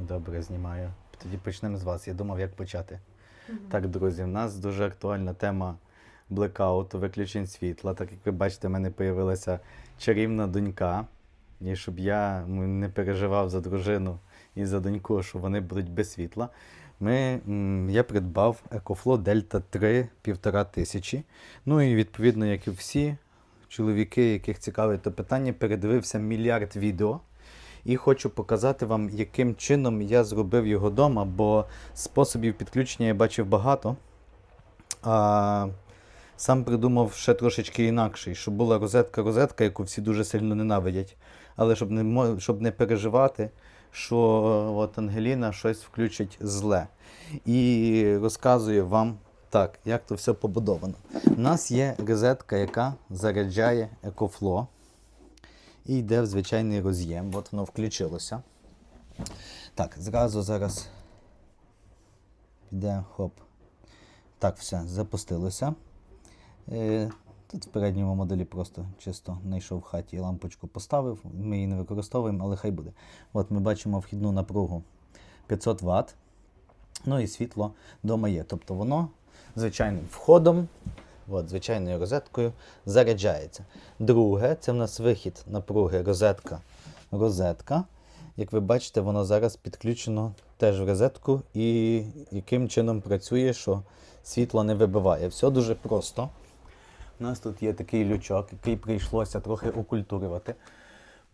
Добре, знімаю. Тоді почнемо з вас. Я думав, як почати. Так, друзі, в нас дуже актуальна тема блекауту, виключень світла. Так як ви бачите, в мене з'явилася чарівна донька. І щоб я не переживав за дружину і за доньку, що вони будуть без світла. Ми, я придбав EcoFlow Delta 3 півтора тисячі. Ну і відповідно, як і всі чоловіки, яких цікавить то питання, передивився мільярд відео. І хочу показати вам, яким чином я зробив його вдома, бо способів підключення я бачив багато. А сам придумав ще трошечки інакший, щоб була розетка-розетка, яку всі дуже сильно ненавидять. Але щоб не, щоб не переживати, що от Ангеліна щось включить зле. І розказую вам так, як то все побудовано. У нас є розетка, яка заряджає EcoFlow і йде в звичайний роз'єм. От воно включилося. Так, зразу зараз піде хоп. Так, все, запустилося. Е, Тут в передньому моделі просто чисто знайшов в хаті і лампочку поставив. Ми її не використовуємо, але хай буде. От ми бачимо вхідну напругу 500 Вт. Ну і світло вдома є. Тобто воно звичайним входом, от, звичайною розеткою заряджається. Друге, це в нас вихід напруги розетка. Розетка. Як ви бачите, воно зараз підключено теж в розетку і яким чином працює, що світло не вибиває. Все дуже просто. У нас тут є такий лючок, який прийшлося трохи окультурювати.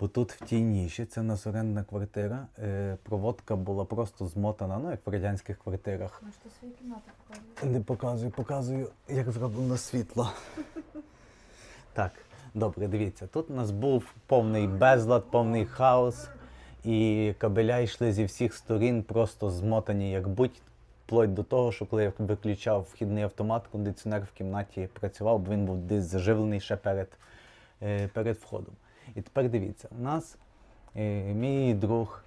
Бо тут в тій ніші, це нас орендна квартира, е, проводка була просто змотана, ну як в радянських квартирах. Може, ти свої кімнати показуєш? Не показую, показую, як зроблено світло. Так, добре, дивіться. Тут у нас був повний безлад, повний хаос, і кабеля йшли зі всіх сторін, просто змотані як будь. Вплоть до того, що коли я виключав вхідний автомат, кондиціонер в кімнаті працював, бо він був десь заживлений ще перед, е, перед входом. І тепер дивіться, у нас е, мій друг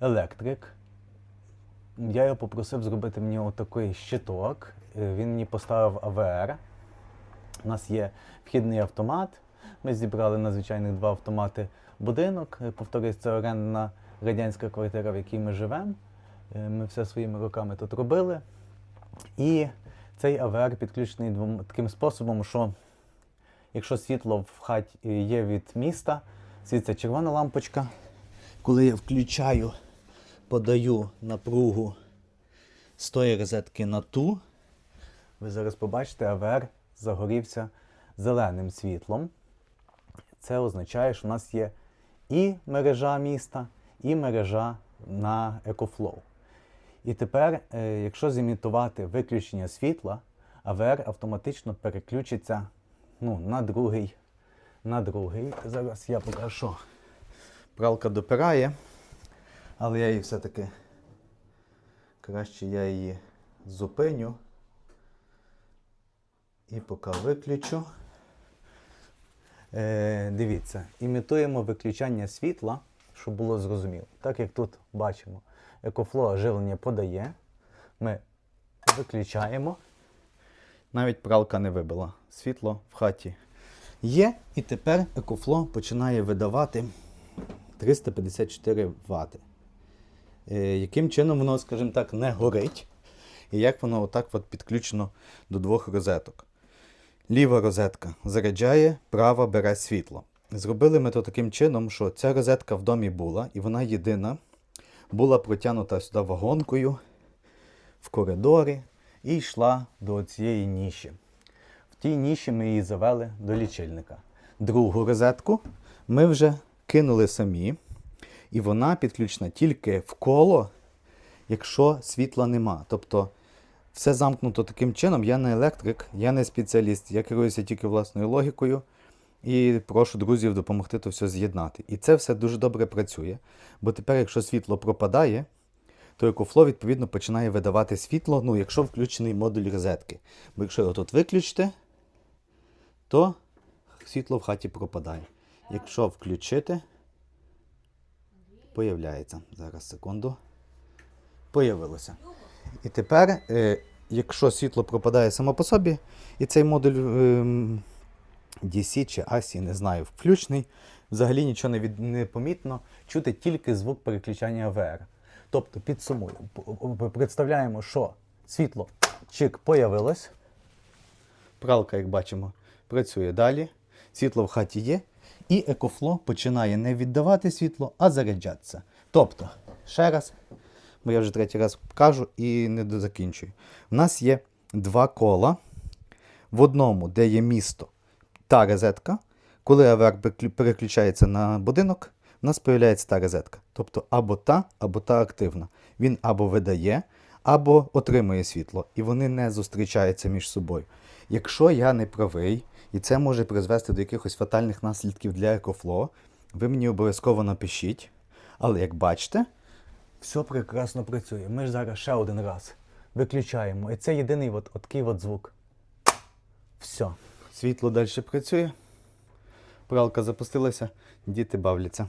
електрик, я його попросив зробити мені отакий щиток. Е, Він мені поставив АВР. У нас є вхідний автомат. Ми зібрали на звичайних два автомати будинок. Е, Повторюсь, це орендна радянська квартира, в якій ми живемо. Ми все своїми руками тут робили. І цей АВР підключений двом, таким способом, що якщо світло в хаті є від міста, світиться червона лампочка. Коли я включаю подаю напругу з тої розетки на ту. Ви зараз побачите, АВР загорівся зеленим світлом. Це означає, що у нас є і мережа міста, і мережа на EcoFlow. І тепер, е, якщо зімітувати виключення світла, АВР автоматично переключиться ну, на другий. На другий. Зараз я покажу. Пралка допирає. Але я її все-таки краще я її зупиню і поки виключу. Е, дивіться, імітуємо виключання світла, щоб було зрозуміло. Так як тут бачимо, екофло живлення подає. Ми виключаємо. Навіть пралка не вибила. Світло в хаті є. І тепер екофло починає видавати 354 Вт. Е, яким чином воно, скажімо так, не горить, і як воно отак от підключено до двох розеток. Ліва розетка заряджає, права бере світло. Зробили ми то таким чином, що ця розетка в домі була, і вона єдина була протягнута сюди вагонкою в коридорі і йшла до цієї ніші. В тій ніші ми її завели до лічильника. Другу розетку ми вже кинули самі. І вона підключена тільки в коло, якщо світла нема. Тобто все замкнуто таким чином. Я не електрик, я не спеціаліст, я керуюся тільки власною логікою. І прошу друзів допомогти то все з'єднати. І це все дуже добре працює. Бо тепер, якщо світло пропадає, то EcoFlow, відповідно, починає видавати світло, ну, якщо включений модуль розетки. Бо якщо його тут виключити, то світло в хаті пропадає. Якщо включити, Появляється. Зараз секунду. Появилося. І тепер, е, якщо світло пропадає само по собі, і цей модуль ем, DC чи ASI, не знаю, включений, взагалі нічого не, від, не помітно, чути тільки звук переключання АВР. Тобто підсумуємо, представляємо, що світло чик появилось. Пралка, як бачимо, працює далі. Світло в хаті є. І екофло починає не віддавати світло, а заряджатися. Тобто, ще раз, бо я вже третій раз кажу і не дозакінчую. У нас є два кола. В одному, де є місто та розетка. Коли АВР переключається на будинок, у нас з'являється та розетка. Тобто або та, або та активна. Він або видає, або отримує світло, і вони не зустрічаються між собою. Якщо я не правий, і це може призвести до якихось фатальних наслідків для екофло, ви мені обов'язково напишіть. Але як бачите, все прекрасно працює. Ми ж зараз ще один раз виключаємо. І це єдиний от, от такий от звук. Все. Світло далі працює. Пралка запустилася, діти бавляться.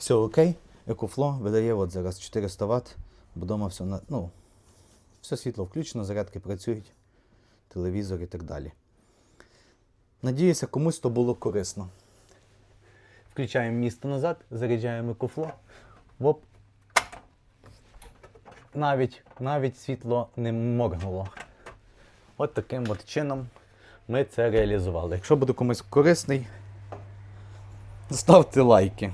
Все окей. Екофло видає от зараз 400 Вт, бо вдома все на. Ну, все світло включено, зарядки працюють, телевізор і так далі. Надіюся, комусь то було корисно. Включаємо місто назад, заряджаємо екофло. Воп. Навіть, навіть світло не моргнуло. От таким от чином ми це реалізували. Якщо буде комусь корисний, ставте лайки.